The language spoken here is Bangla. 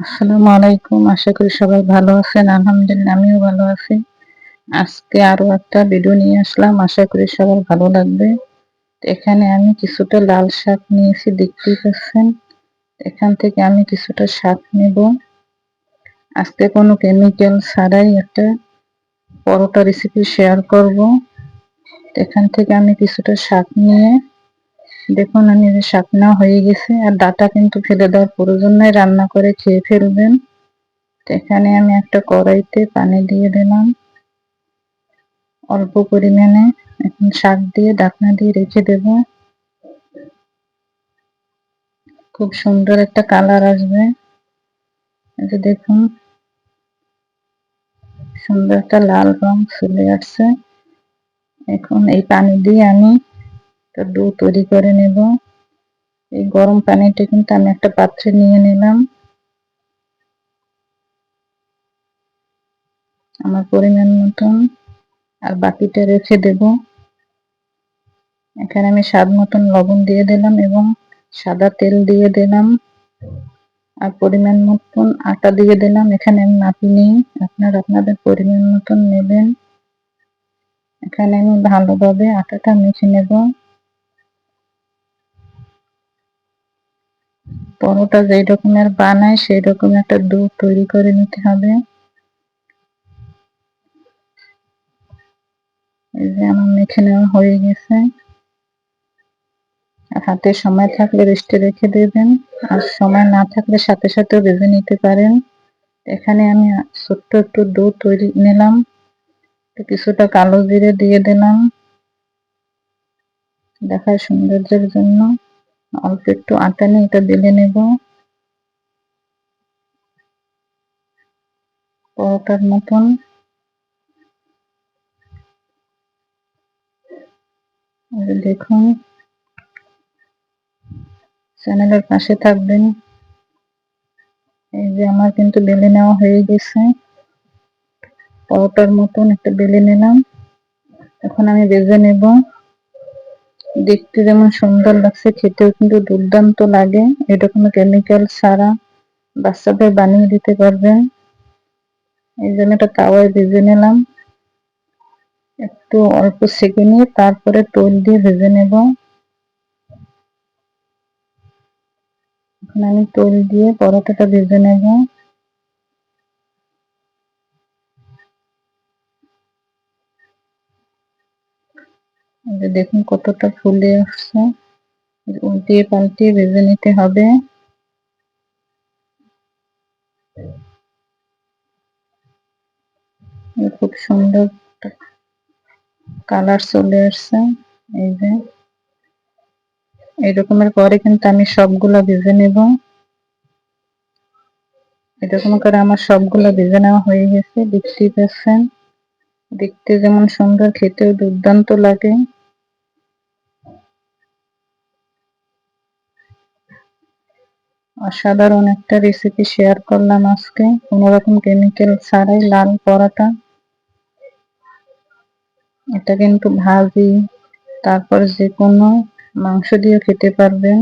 আসসালামু আলাইকুম। আশা করি সবাই ভালো আছেন। আলহামদুলিল্লাহ, আমিও ভালো আছি। আজকে আরও একটা ভিডিও নিয়ে আসলাম। আশা করি সবার ভালো লাগবে। এখানে আমি কিছুটা লাল শাক নিয়েছি, দেখতেই পাচ্ছেন। এখান থেকে আমি কিছুটা শাক নেব। আজকে কোনো কেমিক্যাল ছাড়াই একটা পরোটা রেসিপি শেয়ার করব। এখান থেকে আমি কিছুটা শাক নিয়ে দেখুন, আমি যে শাকনা হয়ে গেছে, আর ডাটা কিন্তু ফেলে দেওয়ার প্রয়োজন নাই। রান্না করে খেয়ে ফেলবেন। এখানে আমি একটা কড়াইতে পানি দিয়ে দিলাম। অল্প পরিমাণে এখন শাক দিয়ে ডাকনা দিয়ে রেখে দেব। খুব সুন্দর একটা কালার আসবে। যে দেখুন, সুন্দর একটা লাল রং চলে আসছে। এখন এই পানি দিয়ে আমি একটা ডো তৈরি করে নেব। এই গরম পানিটা কিন্তু আমি একটা পাত্রে নিয়ে নিলাম। আমার পরিমাণ মতন। আর বাকিটা রেখে দেব। এখানে আমি স্বাদ মতন লবণ দিয়ে দিলাম এবং সাদা তেল দিয়ে দিলাম। আর পরিমাণ মতন আটা দিয়ে দিলাম। এখানে আমি মাপি নেই আপনার আপনাদের পরিমাণ মতন নেবেন। এখানে আমি ভালোভাবে আটাটা মেখে নেব। পরোটা যেই রকমের বানায়, সেই রকম একটা দুধ তৈরি করে নিতে হবে। এই যে আমার মেখে নেওয়া হয়ে গেছে। হাতে সময় থাকলে রেস্টে রেখে দেবেন। আর সময় না থাকলে সাথে সাথে ভেজে নিতে পারেন। এখানে আমি ছোট্ট একটু দুধ তৈরি নিলাম। কিছুটা কালো জিরে দিয়ে দিলাম। দেখার সৌন্দর্যের জন্য। অল্প একটু আটা নিয়ে এটা বেলে নেব। পরোটার মতন। দেখুন, চ্যানেলের পাশে থাকবেন। এই যে আমার কিন্তু বেলে নেওয়া হয়ে গেছে। পরোটার মতন একটা বেলে নিলাম। এখন আমি বেজে নেব। দেখতে যেমন সুন্দর লাগছে, খেতেও কিন্তু দুর্দান্ত লাগে। এটা কোনো কেমিক্যাল ছাড়া বাচ্চাদের বানিয়ে দিতে পারবে। এই জন্য এটা তাওয়ায় ভেজে নিলাম। একটু অল্প সেকে নিয়ে তারপরে তোল দিয়ে ভেজে নেব। আমি তোল দিয়ে পরোটাটা ভেজে নেব। দেখুন কতটা ফুলে আসছে। উল্টিয়ে পাল্টিয়ে ভেজে নিতে হবে। খুব সুন্দর কালার চলে আসছে। এই যে এরকমের পরে কিন্তু আমি সবগুলা ভেজে নেব। এরকম করে আমার সবগুলা ভেজে নেওয়া হয়ে গেছে, দেখতেই পাচ্ছেন। দেখতে যেমন সুন্দর, খেতেও দুর্দান্ত লাগে। অসাধারণ একটা রেসিপি শেয়ার করলাম আজকে। কোনো রকম কেমিক্যাল ছাড়াই লাল পরাটা। এটা কিন্তু ভাজি, তারপর যে কোনো মাংস দিয়ে খেতে পারবেন।